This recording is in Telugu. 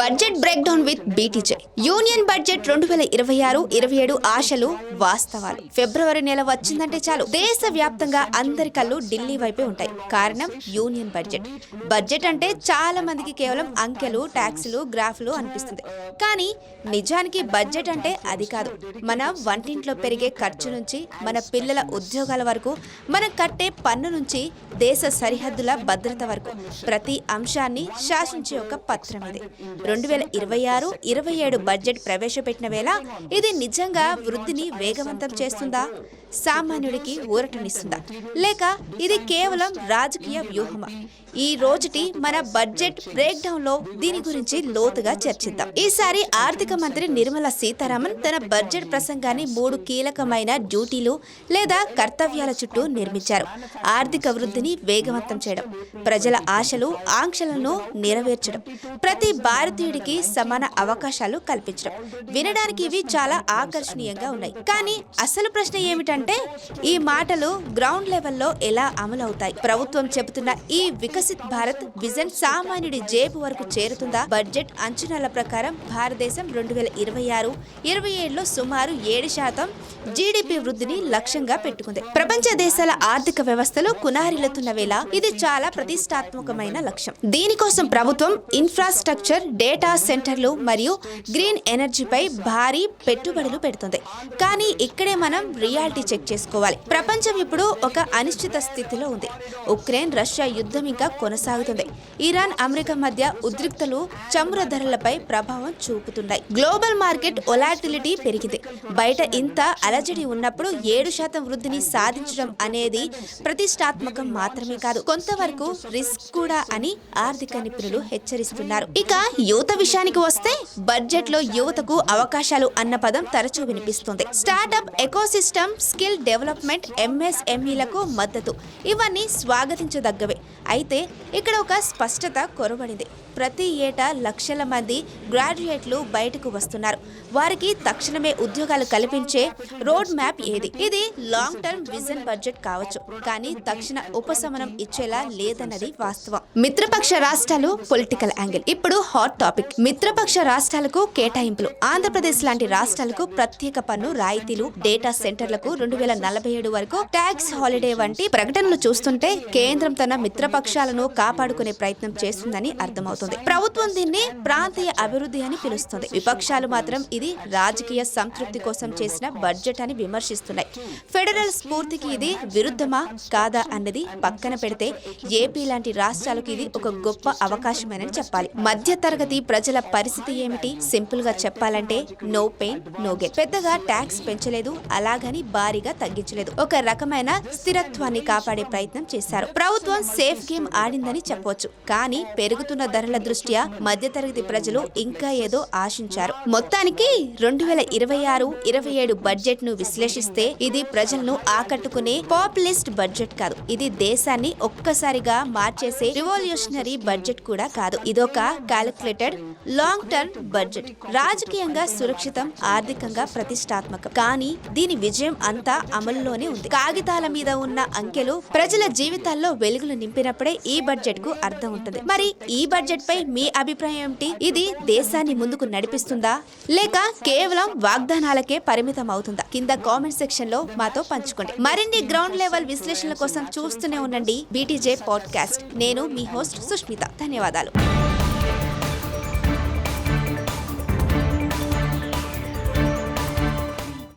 Budget break down with BTJ. Union budget రెండు వేల ఇరవై ఆరు ఇరవై ఏడు ఆశలు వాస్తవాలు. ఫిబ్రవరి నెల వచ్చిందంటే చాలు. దేశ వ్యాప్తంగా అందరి కళ్ళు ఢిల్లీ వైపే ఉంటాయి. కారణం యూనియన్ బడ్జెట్. బడ్జెట్ అంటే చాలా మందికి కేవలం అంకెలు ట్యాక్సులు గ్రాఫ్లు అనిపిస్తుంది. కానీ నిజానికి బడ్జెట్ అంటే అది కాదు. మన వంటింట్లో పెరిగే ఖర్చు నుంచి మన పిల్లల ఉద్యోగాల వరకు మనం కట్టే పన్ను నుంచి దేశ సరిహద్దుల భద్రత వరకు ప్రతి అంశాన్ని శాసించే ఒక పత్రం ఇది. రెండు వేల ఇరవై ఆరు ఇరవై ఏడు బడ్జెట్ ప్రవేశపెట్టిన వేళ ఇది నిజంగా వృద్ధిని వేగవంతం చేస్తుందా? సామాన్యుడికి ఊరటనిస్తుందా? లేక ఇది కేవలం రాజకీయ వ్యూహమా? ఈ రోజుటి మన బడ్జెట్ బ్రేక్ డౌన్లో దీని గురించి లోతుగా చర్చిద్దాం. ఈసారి ఆర్థిక మంత్రి నిర్మలా సీతారామన్ తన బడ్జెట్ ప్రసంగాన్ని మూడు కీలకమైన డ్యూటీలు లేదా కర్తవ్యాల చుట్టూ నిర్మించారు. ఆర్థిక వృద్ధిని వేగవంతం చేయడం ప్రజల ఆశలు ఆంక్షలను నెరవేర్చడం ప్రతి భారతీయుడికి సమాన అవకాశాలు కల్పించడం. వినడానికి ఇవి చాలా ఆకర్షణీయంగా ఉన్నాయి. కానీ అసలు ప్రశ్న ఏమిటంటే ఈ మాటలు గ్రౌండ్ లెవెల్లో ఎలా అమలవుతాయి? ప్రభుత్వం చెబుతున్న ఈ వికసిత్ భారత్ విజన్ సామాన్యుడి జేబు వరకు చేరుతుందా? బడ్జెట్ అంచనాల ప్రకారం భారతదేశం రెండు వేల ఇరవై ఆరు ఇరవై ఏడులో సుమారు ఏడు శాతం జీడిపి వృద్ధిని లక్ష్యంగా పెట్టుకుంది. ప్రపంచ దేశాల ఆర్థిక వ్యవస్థలు కునారిల్లుతున్న వేళ ఇది చాలా ప్రతిష్టాత్మకమైన లక్ష్యం. దీనికోసం ప్రభుత్వం ఇన్ఫ్రాస్ట్రక్చర్ డేటా సెంటర్లు మరియు గ్రీన్ ఎనర్జీపై భారీ పెట్టుబడులు పెడుతుంది. కానీ ఇక్కడే మనం రియాలిటీ చెక్ చేసుకోవాలి. ప్రపంచం ఇప్పుడు ఒక అనిశ్చిత స్థితిలో ఉంది. ఉక్రెయిన్ రష్యా యుద్ధం ఇంకా కొనసాగుతుంది. ఇరాన్ అమెరికా మధ్య ఉద్రిక్తలు చమురు ధరలపై ప్రభావం చూపుతున్నాయి. గ్లోబల్ మార్కెట్ ఒలాటిలిటీ పెరిగింది. బయట ఇంత అలజడి ఉన్నప్పుడు ఏడు శాతం వృద్ధిని సాధించడం అనేది ప్రతిష్టాత్మకం మాత్రమే కాదు. కొంతవరకు రిస్క్ కూడా అని ఆర్థిక నిపుణులు హెచ్చరిస్తున్నారు. ఇక యువత విషయానికి వస్తే బడ్జెట్లో యువతకు అవకాశాలు అన్న పదం తరచూ వినిపిస్తుంది. స్టార్టప్ ఎకోసిస్టమ్ స్కిల్ డెవలప్మెంట్ ఎంఎస్ఎంఈలకు మద్దతు. ఇవన్నీ స్వాగతించదగ్గవే. అయితే ఇక్కడ ఒక స్పష్టత కొరబడింది ప్రతి ఏటా లక్షల మంది గ్రాడ్యుయేట్లు బయటకు వస్తున్నారు. వారికి తక్షణమే ఉద్యోగాలు కల్పించే రోడ్ మ్యాప్ ఏది? ఇది లాంగ్ టర్మ్ విజన్ బడ్జెట్ కావచ్చు. కానీ తక్షణ ఉపశమనం ఇచ్చేలా లేదన్నది వాస్తవం. మిత్రపక్ష రాష్ట్రాలు పొలిటికల్ యాంగిల్. ఇప్పుడు హాట్ టాపిక్. మిత్రపక్ష రాష్ట్రాలకు కేటాయింపులు. ఆంధ్రప్రదేశ్ లాంటి రాష్ట్రాలకు ప్రత్యేక పన్ను రాయితీలు డేటా సెంటర్లకు రెండు వేల నలభై ఏడు వరకు ట్యాక్స్ హాలిడే వంటి ప్రకటనలు చూస్తుంటే కేంద్రం తన మిత్రపక్షాలను కాపాడుకునే ప్రయత్నం చేస్తుందని అర్థమవుతుంది. ప్రభుత్వం దీన్ని ప్రాంతీయ అభివృద్ధి అని పిలుస్తుంది. విపక్షాలు మాత్రం ఇది రాజకీయ సంతృప్తి కోసం చేసిన బడ్జెట్ అని విమర్శిస్తున్నాయి. ఫెడరల్ స్ఫూర్తికి ఇది విరుద్ధమా? కాదా అన్నది పక్కన పెడితే ఏపీ లాంటి రాష్ట్రాలకు ఇది ఒక గొప్ప అవకాశమేనని చెప్పాలి. మధ్య తరగతి ప్రజల పరిస్థితి ఏమిటి? సింపుల్గా చెప్పాలంటే నో పెయిన్ నో గెట్ పెద్దగా ట్యాక్స్ పెంచలేదు అలాగని భారీగా తగ్గించలేదు. ఒక రకమైన స్థిరత్వాన్ని కాపాడే ప్రయత్నం చేశారు. ప్రభుత్వం సేఫ్ గేమ్ ఆడిందని చెప్పవచ్చు. కానీ పెరుగుతున్న ధరల దృష్ట్యా మధ్యతరగతి ప్రజలు ఇంకా ఏదో ఆశించారు. మొత్తానికి రెండు వేల ఇరవై ఆరు ఇరవై ఏడు బడ్జెట్ను విశ్లేషిస్తే ఇది ప్రజలను ఆకట్టుకునే పాపులిస్ట్ బడ్జెట్ కాదు. ఇది దేశాన్ని ఒక్కసారిగా మార్చేసే రివల్యూషనరీ బడ్జెట్ కూడా కాదు. ఇదొక క్యాలిక్యులేటెడ్ లాంగ్ టర్మ్ బడ్జెట్ రాజకీయంగా సురక్షితం ఆర్థికంగా ప్రతిష్టాత్మకం. కానీ దీని విజయం అంతా అమలులోనే ఉంది. కాగితాల మీద ఉన్న అంకెలు ప్రజల జీవితాల్లో వెలుగులు నింపినప్పుడే ఈ బడ్జెట్కు అర్థం ఉంటుంది. మరి ఈ బడ్జెట్ పై మీ అభిప్రాయం ఏమిటి? ఇది దేశాన్ని ముందుకు నడిపిస్తుందా? లేక కేవలం వాగ్దానాలకే పరిమితం అవుతుందా కింద కామెంట్ సెక్షన్లో మాతో పంచుకోండి. మరిన్ని గ్రౌండ్ లెవెల్ విశ్లేషణల కోసం చూస్తూనే ఉండండి బీటీజే పాడ్కాస్ట్. నేను మీ హోస్ట్ సుష్మిత. ధన్యవాదాలు.